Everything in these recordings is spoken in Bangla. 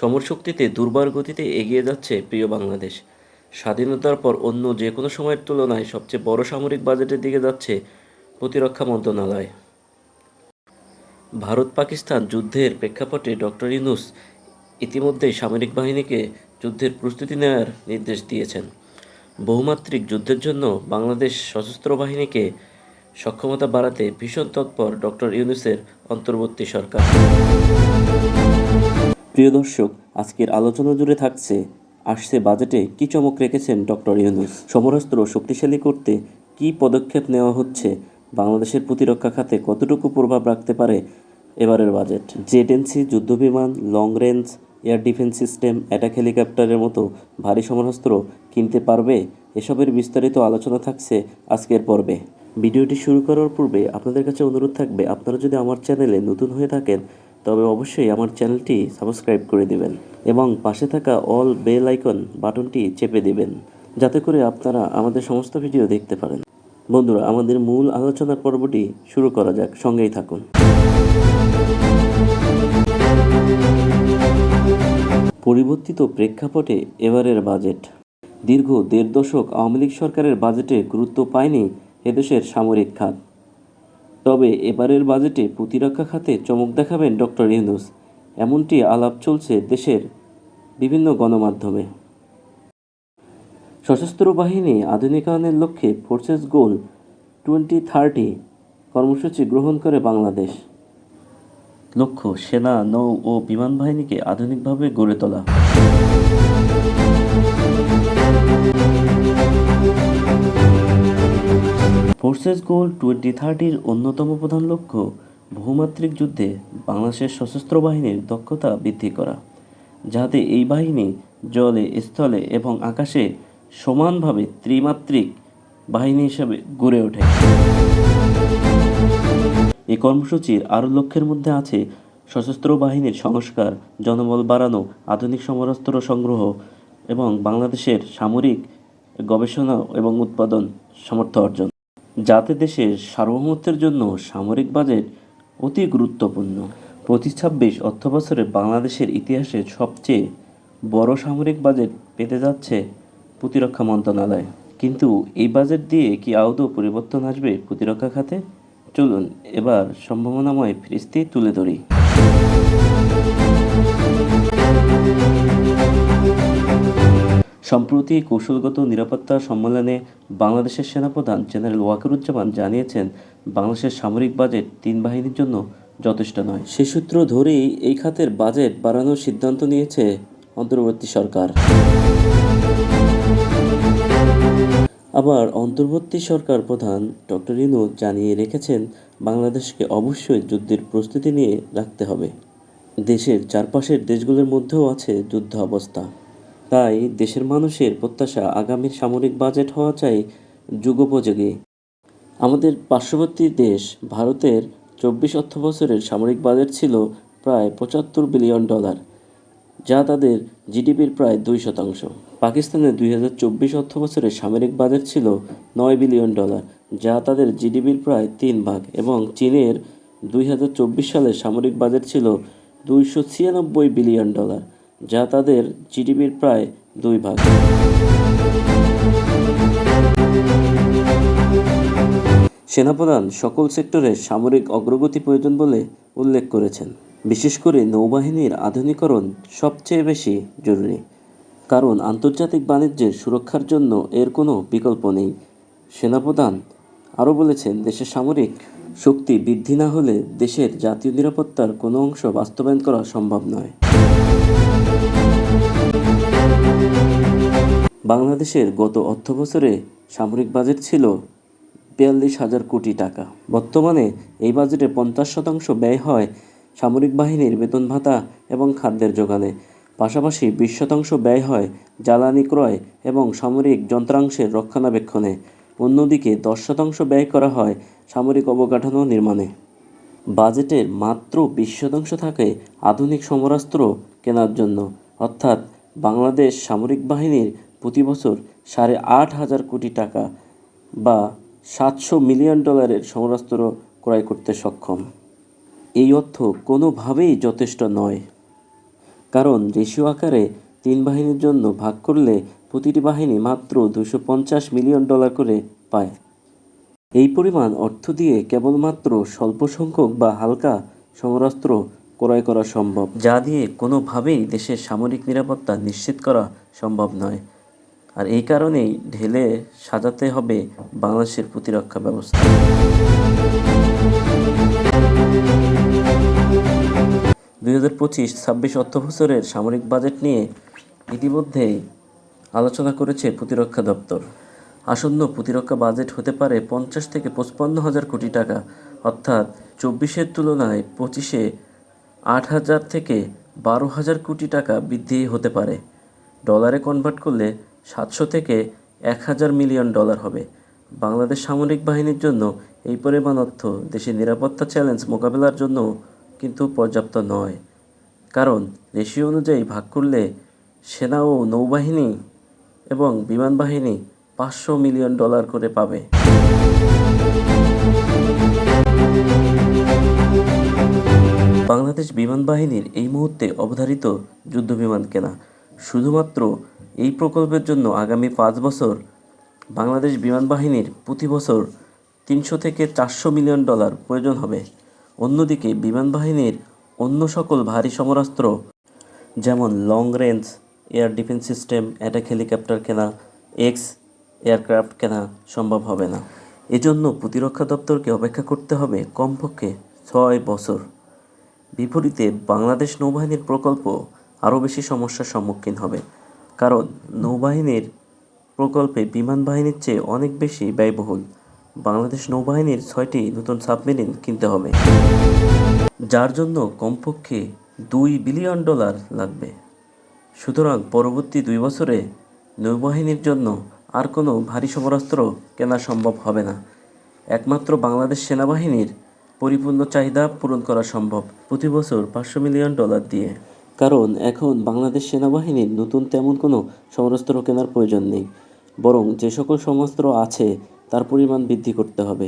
সমরশক্তিতে দুর্বার গতিতে এগিয়ে যাচ্ছে প্রিয় বাংলাদেশ। স্বাধীনতার পর অন্য যে কোনো সময়ের তুলনায় সবচেয়ে বড় সামরিক বাজেটের দিকে যাচ্ছে প্রতিরক্ষা মন্ত্রণালয়। ভারত পাকিস্তান যুদ্ধের প্রেক্ষাপটে ডক্টর ইউনুস ইতিমধ্যেই সামরিক বাহিনীকে যুদ্ধের প্রস্তুতি নেওয়ার নির্দেশ দিয়েছেন। বহুমাত্রিক যুদ্ধের জন্য বাংলাদেশ সশস্ত্র বাহিনীকে সক্ষমতা বাড়াতে ভীষণ তৎপর ডক্টর ইউনুসের অন্তর্বর্তী সরকার। প্রিয় দর্শক, আজকের আলোচনা জুড়ে থাকছে, আসছে বাজেটে কি চমক রেখেছেন ডক্টর ইউনুস? সমরাস্ত্র শক্তিশালী করতে কি পদক্ষেপ নেওয়া হচ্ছে? বাংলাদেশের প্রতিরক্ষা খাতে কতটুকু প্রভাব রাখতে পারে এবারের বাজেট? জেডেন্সি যুদ্ধবিমান long range air defence system attack হেলিকপ্টারের মতো ভারী সমরাস্ত্র কিনতে পারবে? এসবের বিস্তারিত আলোচনা থাকছে আজকের পর্বে। ভিডিওটি শুরু করার পূর্বে আপনাদের কাছে অনুরোধ থাকবে, আপনারা যদি আমার চ্যানেলে নতুন হয়ে থাকেন তবে অবশ্যই আমার চ্যানেলটি সাবস্ক্রাইব করে দিবেন এবং পাশে থাকা অল বেল আইকন বাটনটি চেপে দিবেন যাতে করে আপনারা আমাদের সমস্ত ভিডিও দেখতে পারেন। বন্ধুরা, আমাদের মূল আলোচনার পর্বটি শুরু করা যাক। সঙ্গেই থাকুন। পরিবর্তিত প্রেক্ষাপটে এবারের বাজেট। দীর্ঘ দেড় দশক আওয়ামী লীগ সরকারের বাজেটে গুরুত্ব পায়নি এদেশের সামরিক খাত। তবে এবারের বাজেটে প্রতিরক্ষা খাতে চমক দেখাবেন ডক্টর ইউনুস। এমনটি আলাপ চলছে দেশের বিভিন্ন গণমাধ্যমে। সশস্ত্র বাহিনী আধুনিকায়নের লক্ষ্যে ফোর্সেস গোল টোয়েন্টি থার্টি কর্মসূচি গ্রহণ করে বাংলাদেশ। লক্ষ্য, সেনা, নৌ ও বিমান বাহিনীকে আধুনিকভাবে গড়ে তোলা। ফোর্সেস গোল টোয়েন্টি থার্টির অন্যতম প্রধান লক্ষ্য বহুমাত্রিক যুদ্ধে বাংলাদেশের সশস্ত্র বাহিনীর দক্ষতা বৃদ্ধি করা, যাতে এই বাহিনী জলে, স্থলে এবং আকাশে সমানভাবে ত্রিমাত্রিক বাহিনী হিসেবে গড়ে ওঠে। এই কর্মসূচির আরও লক্ষ্যের মধ্যে আছে সশস্ত্র বাহিনীর সংস্কার, জনবল বাড়ানো, আধুনিক সমরাস্ত্র সংগ্রহ এবং বাংলাদেশের সামরিক গবেষণা এবং উৎপাদন সামর্থ্য অর্জন। যাতে দেশের সার্বভৌমত্বের জন্য সামরিক বাজেট অতি গুরুত্বপূর্ণ। প্রতি ছাব্বিশ অর্থবছরে বাংলাদেশের ইতিহাসে সবচেয়ে বড় সামরিক বাজেট পেতে যাচ্ছে প্রতিরক্ষা মন্ত্রণালয়। কিন্তু এই বাজেট দিয়ে কি আদৌ পরিবর্তন আসবে প্রতিরক্ষা খাতে? চলুন এবার সম্ভাবনাময় ফিরিস্তি তুলে ধরি। সম্প্রতি কৌশলগত নিরাপত্তা সম্মেলনে বাংলাদেশের সেনাপ্রধান জেনারেল ওয়াকারুজ্জামান জানিয়েছেন, বাংলাদেশের সামরিক বাজেট তিন বাহিনীর জন্য যথেষ্ট নয়। সে সূত্র ধরেই এই খাতের বাজেট বাড়ানোর সিদ্ধান্ত নিয়েছে অন্তর্বর্তী সরকার। আবার অন্তর্বর্তী সরকার প্রধান ডক্টর ইনু জানিয়ে রেখেছেন, বাংলাদেশকে অবশ্যই যুদ্ধের প্রস্তুতি নিয়ে রাখতে হবে। দেশের চারপাশের দেশগুলোর মধ্যেও আছে যুদ্ধ অবস্থা তাই দেশের মানুষের প্রত্যাশা আগামীর সামরিক বাজেট হওয়া চাই যুগোপযোগী। আমাদের পার্শ্ববর্তী দেশ ভারতের চব্বিশ অর্থ বছরের সামরিক বাজেট ছিল প্রায় পঁচাত্তর বিলিয়ন ডলার, যা তাদের জিডিপির প্রায় দুই শতাংশ। পাকিস্তানের দুই হাজার চব্বিশ অর্থ বছরের সামরিক বাজেট ছিল নয় বিলিয়ন ডলার, যা তাদের জিডিপির প্রায় তিন ভাগ, এবং চীনের দুই হাজার চব্বিশ সালের সামরিক বাজেট ছিল দুইশো ছিয়ানব্বই বিলিয়ন ডলার। যা তাদের জিডিপির প্রায় দুই ভাগ। সেনাপ্রধান সকল সেক্টরে সামরিক অগ্রগতি প্রয়োজন বলে উল্লেখ করেছেন। বিশেষ করে নৌবাহিনীর আধুনিকরণ সবচেয়ে বেশি জরুরি, কারণ আন্তর্জাতিক বাণিজ্যের সুরক্ষার জন্য এর কোনো বিকল্প নেই। সেনাপ্রধান আরও বলেছেন, দেশের সামরিক শক্তি বৃদ্ধি না হলে দেশের জাতীয় নিরাপত্তার কোনো অংশ বাস্তবায়ন করা সম্ভব নয়। বাংলাদেশের গত অর্থবছরে সামরিক বাজেট ছিল বিয়াল্লিশ হাজার কোটি টাকা। বর্তমানে এই বাজেটে পঞ্চাশ শতাংশ ব্যয় হয় সামরিক বাহিনীর বেতন ভাতা এবং খাদ্যের যোগানে। পাশাপাশি বিশ শতাংশ ব্যয় হয় জ্বালানি ক্রয় এবং সামরিক যন্ত্রাংশের রক্ষণাবেক্ষণে। অন্যদিকে দশ শতাংশ ব্যয় করা হয় সামরিক অবকাঠামো নির্মাণে। বাজেটের মাত্র বিশ শতাংশ থাকে আধুনিক সমরাস্ত্র কেনার জন্য। অর্থাৎ বাংলাদেশ সামরিক বাহিনীর প্রতি বছর সাড়ে আট হাজার কোটি টাকা বা সাতশো মিলিয়ন ডলারের সমরাস্ত্র ক্রয় করতে সক্ষম। এই অর্থ কোনোভাবেই যথেষ্ট নয়। কারণ রেশিও আকারে তিন বাহিনীর জন্য ভাগ করলে প্রতিটি বাহিনী মাত্র দুশো পঞ্চাশ মিলিয়ন ডলার করে পায়। এই পরিমাণ অর্থ দিয়ে কেবলমাত্র স্বল্প সংখ্যক বা হালকা সমরাস্ত্র ক্রয় করা সম্ভব। যা দিয়ে কোনোভাবেই দেশের সামরিক নিরাপত্তা নিশ্চিত করা সম্ভব নয়। আর এই কারণেই ঢেলে সাজাতে হবে বাংলাদেশের প্রতিরক্ষা ব্যবস্থা। দুই হাজার পঁচিশ ছাব্বিশ অর্থ বছরের সামরিক বাজেট নিয়ে ইতিমধ্যেই আলোচনা করেছে প্রতিরক্ষা দপ্তর। আসন্ন প্রতিরক্ষা বাজেট হতে পারে পঞ্চাশ থেকে পঁচপান্ন হাজার কোটি টাকা, অর্থাৎ চব্বিশের তুলনায় পঁচিশে আট হাজার থেকে বারো হাজার কোটি টাকা বৃদ্ধি হতে পারে। ডলারে কনভার্ট করলে সাতশো থেকে এক হাজার মিলিয়ন ডলার হবে। বাংলাদেশ সামরিক বাহিনীর জন্য এই পরিমাণ অর্থ দেশের নিরাপত্তা চ্যালেঞ্জ মোকাবেলার জন্য কিন্তু পর্যাপ্ত নয়। কারণ রেশিও অনুযায়ী ভাগ করলে সেনা ও নৌবাহিনী এবং বিমান বাহিনী পাঁচশো মিলিয়ন ডলার করে পাবে। বাংলাদেশ বিমান বাহিনীর এই মুহূর্তে অবধারিত যুদ্ধবিমান কেনা। শুধুমাত্র এই প্রকল্পের জন্য আগামী পাঁচ বছর বাংলাদেশ বিমান বাহিনীর প্রতি বছর তিনশো থেকে চারশো মিলিয়ন ডলার প্রয়োজন হবে। অন্যদিকে বিমান বাহিনীর অন্য সকল ভারী সমরাস্ত্র যেমন long range air defence system attack helicopter কেনা এক্স এয়ারক্রাফট কেনা সম্ভব হবে না। এজন্য প্রতিরক্ষা দপ্তরকে অপেক্ষা করতে হবে কমপক্ষে ছয় বছর। বিপরীতে বাংলাদেশ নৌবাহিনীর প্রকল্প আরও বেশি সমস্যার সম্মুখীন হবে। কারণ নৌবাহিনীর প্রকল্পে বিমান বাহিনীর চেয়ে অনেক বেশি ব্যয়বহুল। বাংলাদেশ নৌবাহিনীর ছয়টি নতুন সাবমেরিন কিনতে হবে। যার জন্য কমপক্ষে দুই বিলিয়ন ডলার লাগবে। সুতরাং পরবর্তী দুই বছরে নৌবাহিনীর জন্য আর কোনো ভারী সমরাস্ত্র কেনা সম্ভব হবে না। একমাত্র বাংলাদেশ সেনাবাহিনীর পরিপূর্ণ চাহিদা পূরণ করা সম্ভব প্রতি বছর পাঁচশো মিলিয়ন ডলার দিয়ে। কারণ এখন বাংলাদেশ সেনাবাহিনীর নতুন তেমন কোনো সমরাস্ত্র কেনার প্রয়োজন নেই। বরং যে সকল সমরাস্ত্র আছে, তার পরিমাণ বৃদ্ধি করতে হবে।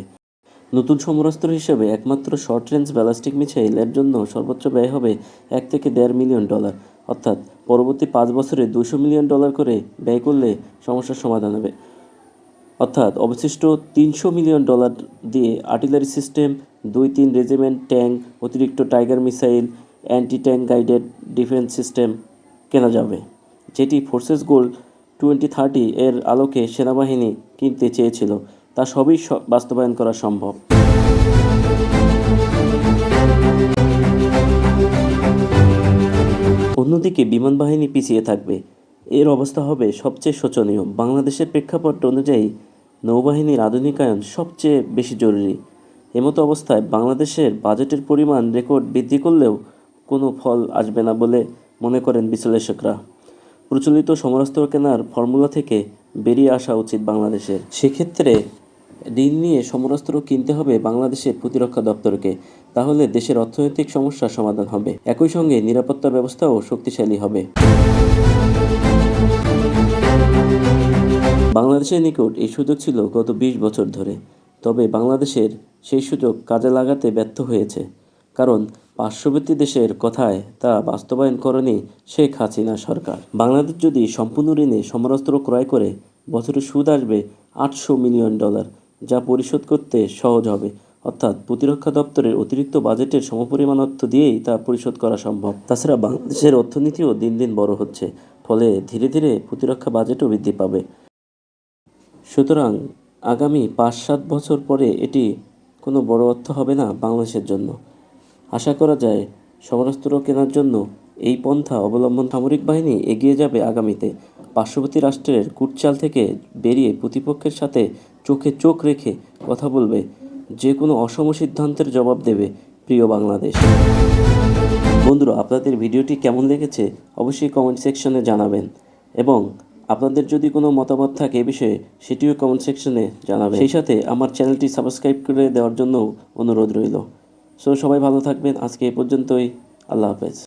নতুন সমরাস্ত্র হিসেবে একমাত্র শর্ট রেঞ্জ ব্যালাস্টিক মিসাইল এর জন্য সর্বোচ্চ ব্যয় হবে এক থেকে দেড় মিলিয়ন ডলার। অর্থাৎ পরবর্তী পাঁচ বছরে দুশো মিলিয়ন ডলার করে ব্যয় করলে সমস্যার সমাধান হবে। অর্থাৎ অবশিষ্ট তিনশো মিলিয়ন ডলার দিয়ে আর্টিলারি সিস্টেম দুই তিন রেজিমেন্ট ট্যাঙ্ক, অতিরিক্ত tiger missile anti tank guided defence system কেনা যাবে। যেটি ফোর্সেস গোল টোয়েন্টি থার্টি এর আলোকে সেনাবাহিনী কিনতে চেয়েছিল, তা সবই বাস্তবায়ন করা সম্ভব। অন্যদিকে বিমান বাহিনী পিছিয়ে থাকবে। এর অবস্থা হবে সবচেয়ে শোচনীয়। বাংলাদেশের প্রেক্ষাপট অনুযায়ী নৌবাহিনীর আধুনিকায়ন সবচেয়ে বেশি জরুরি। এমতো অবস্থায় বাংলাদেশের বাজেটের পরিমাণ রেকর্ড বৃদ্ধি করলেও কোনো ফল আসবে না বলে মনে করেন বিশ্লেষকরা। প্রচলিত সমরাস্ত্র কেনার ফর্মুলা থেকে বেরিয়ে আসা উচিত বাংলাদেশের। সেক্ষেত্রে ঋণ নিয়ে সমরাস্ত্র কিনতে হবে বাংলাদেশের প্রতিরক্ষা দপ্তরকে, তাহলে দেশের অর্থনৈতিক সমস্যার সমাধান হবে। একই সঙ্গে নিরাপত্তা ব্যবস্থাও শক্তিশালী হবে। বাংলাদেশের নিকট এই সুযোগ ছিল গত বিশ বছর ধরে। তবে বাংলাদেশের সেই সুযোগ কাজে লাগাতে ব্যর্থ হয়েছে। কারণ পার্শ্ববর্তী দেশের কথায় তা বাস্তবায়ন করেনি শেখ হাসিনা সরকার। বাংলাদেশ যদি সম্পূর্ণ ঋণে সমরাস্ত্র ক্রয় করে, বছরে সুদ আসবে আটশো মিলিয়ন ডলার, যা পরিশোধ করতে সহজ হবে। অর্থাৎ প্রতিরক্ষা দপ্তরের অতিরিক্ত বাজেটের সমপরিমাণ অর্থ দিয়েই তা পরিশোধ করা সম্ভব। তাছাড়া বাংলাদেশের অর্থনীতিও দিন দিন বড় হচ্ছে, ফলে ধীরে ধীরে প্রতিরক্ষা বাজেটও বৃদ্ধি পাবে। সুতরাং আগামী পাঁচ সাত বছর পরে এটি কোনো বড় অর্থ হবে না বাংলাদেশের জন্য। আশা করা যায় সমরাস্ত্র কেনার জন্য এই পন্থা অবলম্বন সামরিক বাহিনী এগিয়ে যাবে আগামীতে। পার্শ্ববর্তী রাষ্ট্রের কুটচাল থেকে বেরিয়ে প্রতিপক্ষের সাথে চোখে চোখ রেখে কথা বলবে, যে কোনো অসম সিদ্ধান্তের জবাব দেবে প্রিয় বাংলাদেশ। বন্ধুরা, আপনাদের ভিডিওটি কেমন লেগেছে অবশ্যই কমেন্ট সেকশনে জানাবেন এবং আপনাদের যদি কোনো মতামত থাকে এ বিষয়ে, সেটিও কমেন্ট সেকশনে জানাবেন। সেই সাথে আমার চ্যানেলটি সাবস্ক্রাইব করে দেওয়ার জন্য অনুরোধ রইল। সো সবাই ভালো থাকবেন। আজকে এ পর্যন্তই। আল্লাহ হাফেজ।